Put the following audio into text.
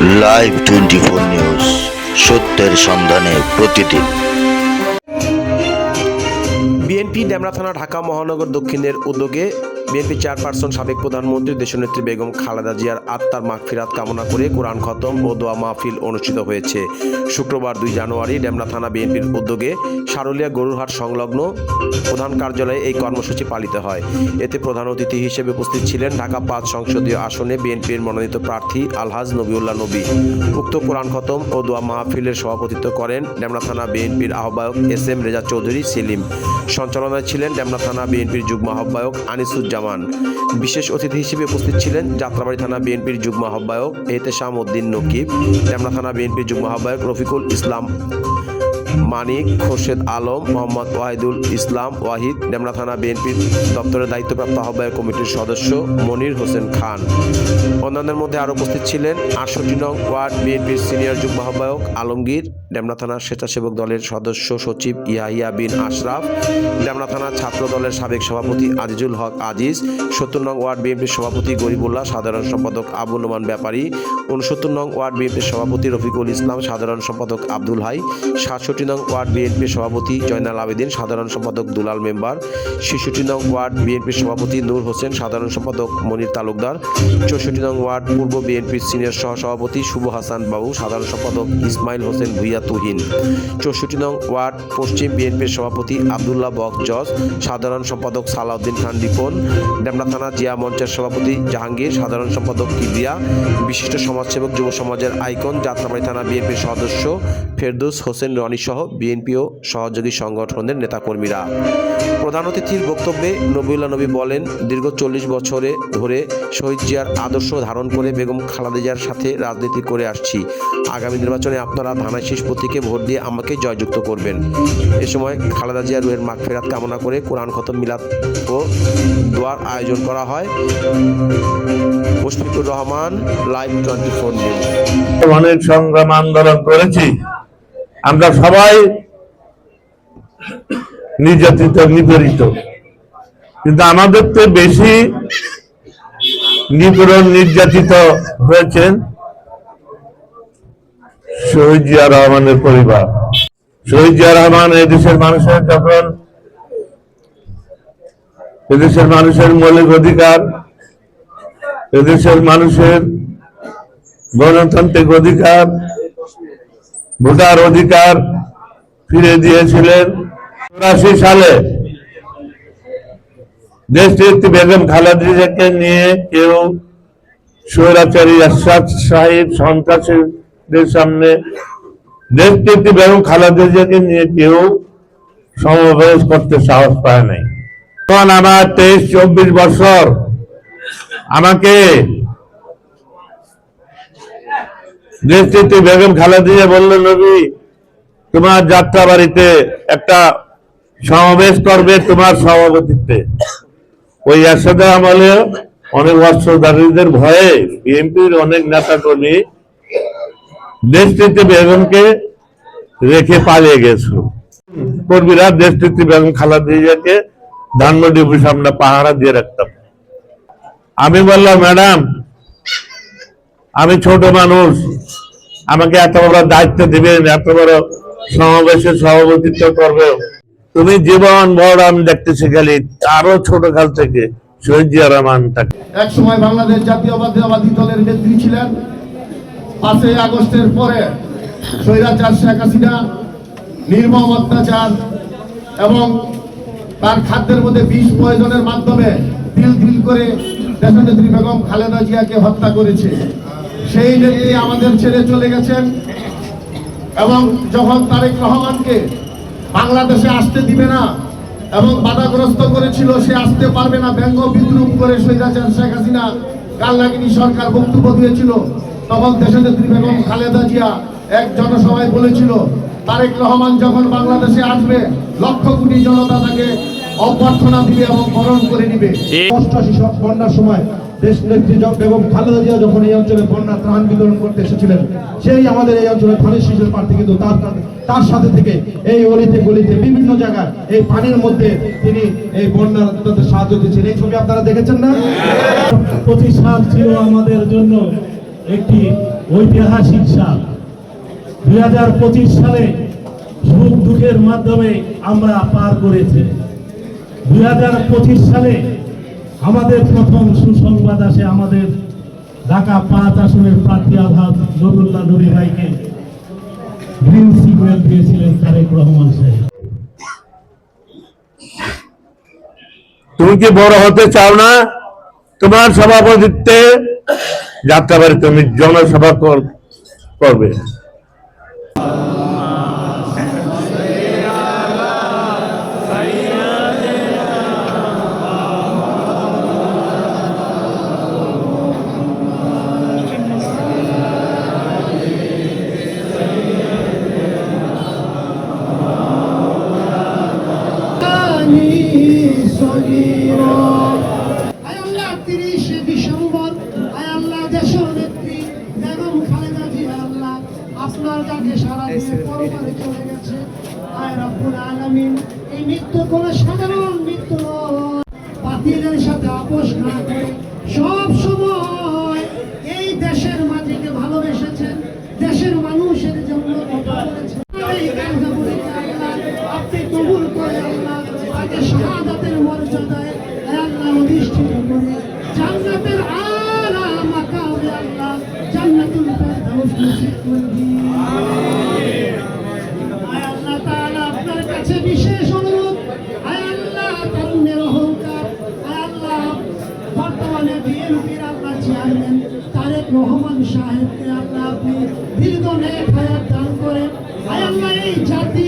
Live twenty four news সত্যের সন্ধানে প্রতিদিন। বিএনপি ডেমরা থানা ঢাকা মহানগর দক্ষিণের উদ্যোগে বিএনপি চেয়ারপারসন, সাবেক প্রধানমন্ত্রী দেশনেত্রী বেগম খালেদা জিয়ার আত্মার মাগফিরাত কামনা করে কোরআন খতম ও দোয়া মাহফিল অনুষ্ঠিত হয়েছে। শুক্রবার দুই জানুয়ারি ডেমরা থানা বিএনপির উদ্যোগে সারুলিয়া গরুরহাট সংলগ্ন প্রধান কার্যালয়ে এই কর্মসূচি পালিত হয়। এতে প্রধান অতিথি হিসেবে উপস্থিত ছিলেন ঢাকা পাঁচ সংসদীয় আসনে বিএনপির মনোনীত প্রার্থী আলহাজ নবিউল্লাহ নবী। উক্ত কোরআন খতম ও দোয়া মাহফিলের সভাপতিত্ব করেন ডেমরা থানা বিএনপির আহ্বায়ক এস এম রেজা চৌধুরী সেলিম। সঞ্চালনায় ছিলেন ডেমরা থানা বিএনপির যুগ্ম আহ্বায়ক আনিসুজ্জামান বিশেষ অতিথি হিসেবে উপস্থিত ছিলেন যাত্রাবাড়ি থানা বিএনপির যুগ্ম আহ্বায়ক এহতেশাম উদ্দিন নকিব ডেমরা থানা বিএনপির যুগ্ম আহ্বায়ক রফিকুল ইসলাম। মানিক, খোরশেদ আলম, মোহাম্মদ ওয়াহিদুল ইসলাম, ওয়াহিদ, ডেমরা থানা বিএনপির দপ্তরের দায়িত্বপ্রাপ্ত আহ্বায়ক কমিটির সদস্য মনির হোসেন খান। অন্যান্যের মধ্যে আরও উপস্থিত ছিলেন আটষট্টি নং ওয়ার্ড বিএনপির সিনিয়র যুগ্ম আহ্বায়ক আলমগীর, ডেমরা থানার স্বেচ্ছাসেবক দলের সদস্য সচিব ইয়াহিয়া বিন আশরাফ, ডেমরা থানার ছাত্র দলের সাবেক সভাপতি আজিজুল হক আজিজ, সত্তর নং ওয়ার্ড বিএনপির সভাপতি গরিবুল্লাহ, সাধারণ সম্পাদক আবু নোমান ব্যাপারী, উনসত্তর নং ওয়ার্ড বিএনপির সভাপতি রফিকুল ইসলাম, সাধারণ সম্পাদক আব্দুল হাই, সাতষট্টি নং ওয়ার্ড বিএনপির সভাপতি জয়নাল আবেদিন, সাধারণ সম্পাদক দুলাল মেম্বার, ছেষট্টি নং ওয়ার্ড বিএনপির সভাপতি নূর হোসেন, সাধারণ সম্পাদক মনির তালুকদার, চৌষট্টি নং ওয়ার্ড পূর্ব বিএনপির সিনিয়র সহসভাপতি শুভ হাসান বাবু, সাধারণ সম্পাদক ইসমাইল হোসেন ভুইয়া তুহিন, চৌষট্টি নং ওয়ার্ড পশ্চিম বিএনপির সভাপতি আবদুল্লাহ বক জজ, সাধারণ সম্পাদক সালাউদ্দিন খান রিপন ডেমরা থানা জিয়া মঞ্চের সভাপতি জাহাঙ্গীর, সাধারণ সম্পাদক কিবরিয়া, বিশিষ্ট সমাজসেবক যুব সমাজের আইকন যাত্রাবাড়ি থানা বিএনপির সদস্য ফেরদৌস হোসেন রনি সহ বিএনপি ও সহযোগী সংগঠনের নেতাকর্মীরা। প্রধান অতিথির বক্তব্যে নবিউল্লাহ নবী বলেন, দীর্ঘ চল্লিশ বছরে ধরে শহীদ জিয়ার আদর্শ ধারণ করে বেগম খালেদা জিয়ার সাথে রাজনীতি করে আসছি। আগামী নির্বাচনে আপনারা শীষ প্রতীকে ভোট দিয়ে আমাকে জয়যুক্ত করবেন। এ সময় খালেদা জিয়া রুহের মাগফেরাত কামনা করে কোরআন খতম, মিলাদ ও দোয়ার আয়োজন করা হয়। Mushfiqur Rahman, live twenty four news. সংগ্রাম আন্দোলন করেছি। আমরা সবাই নির্যাতিত, নিপীড়িত। কিন্তু আমাদের তো বেশি নিপীড়ন, নির্যাতিত হয়েছেন শহীদ জিয়া রহমানের পরিবার। শহীদ জিয়া রহমান এই দেশের মানুষের যখন এদেশের মানুষের মৌলিক অধিকার, এদেশের মানুষের গণতান্ত্রিক অধিকার ভোটার অধিকার ফিরে দিয়েছিলেন। চৌরাশি সালে দেশটির বেগম খালেদাকে নিয়ে কেউ স্বৈরাচারী আশাদ সাহিব সন্ত্রাসীদের সামনে দেশটির বেগম খালেদাকে নিয়ে কেউ সমাবেশ করতে সাহস পায় নাই। তখন আমার তেইশ, চব্বিশ বছর আমাকে দেশটিতে বেগম খালেদা বলল, নবী, তোমার যাত্রা বাড়িতে একটা সমাবেশ করবে তোমার সভাপতিত্বে। ওই একসাথে আমলে অনেক অস্ত্রধারীদের ভয়ে বিএনপির অনেক নেতা কর্মী দেশটিতে বেগমকে রেখে পালিয়ে গেছিল কর্মীরা দেশটিতে বেগম খালেদাকে ধানমন্ডি আমরা পাহারা দিয়ে রাখতাম। আমি বললাম, ম্যাডাম আমি ছোট মানুষ। আমাকে এত বড় দায়িত্ব দিবেন, এত বড় সমাবেশের সভাপতিত্ব করবে। তুমি জীবন বড় আমি দেখতেছি খালি আরও ছোট কাল থেকে শহীদ রহমান তাকে। এক সময় বাংলাদেশ জাতীয়তাবাদী দলের নেত্রী ছিলেন। পাঁচই আগস্টের পরে স্বৈরাচার শেখ হাসিনা, নির্মম অত্যাচার এবং তার খাদ্যের মধ্যে বিষ প্রয়োজনের মাধ্যমে তিল তিল করে দেশনেত্রী বেগম খালেদা জিয়াকে হত্যা করেছে। সেই নেত্রী আমাদের ছেড়ে চলে গেছেন। এবং যখন তারেক রহমানকে বাংলাদেশে আসতে দিবে না এবং বাধাগ্রস্ত করেছিল সে আসতে পারবে না ব্যঙ্গ বিদ্রুপ করে সৈরাচার শেখ হাসিনা। কালনাগিনী সরকার বক্তব্য দিয়েছিল। তখন দেশে দেশনেত্রী বেগম খালেদা জিয়া এক জনসভায় বলেছিল তারেক রহমান যখন বাংলাদেশে আসবে লক্ষ কোটি জনতা তাকে অভ্যর্থনা দিবে এবং বরণ করে নিবে। বন্যার সময় দেশ জ- বেগম খালেদা জিয়া যখন এই অঞ্চলে বন্যা, ত্রাণ বিতরণ করতে এসেছিলেন, সেই আমাদের এই অঞ্চলে ধানের শীষের প্রার্থী কিন্তু তার তার সাথে থেকে এই অলিতে গলিতে বিভিন্ন জায়গায় এই পানির মধ্যে তিনি এই বন্যার সাহায্য দিচ্ছেন। এই ছবি আপনারা দেখেছেন না? প্রতিষ্ঠান ছিল আমাদের জন্য একটি ঐতিহাসিক সাল। দুই হাজার পঁচিশ সালে সুখ দুঃখের মাধ্যমে আমরা পার করেছি। দুই হাজার পঁচিশ সালে আমাদের প্রথম সুসংবাদ আসে আমাদের ঢাকা পাঁচ আসনের প্রার্থী আভাস নবুল্লাহ নবী ভাইকে। গ্রিন সিগন্যাল দিয়েছিলেন তারেক রহমান সাহেব। তুমি কি বড় হতে চাও না? তোমার সভাপতিত্বে যাত্রাবাড়ি তুমি জনসভা কর- করবে। তিরিশে ডিসেম্বর আয় আল্লাহ দেশের নেত্রী বেগম খালেদা জিয়া আল্লাহ আপনার কাছে সারা দিনে পরপারে চলে গেছে। আয় রব্বুল আলামিন এই মৃত্যু কোনো সাধারণ মৃত্যু নয়। বাতিলের সাথে আপোষ না করে সব সময় রহমান সাহেবকে আল্লাহ আপনি দীর্ঘ নেক হায়াত দান করেন। আয় এই আল্লাহ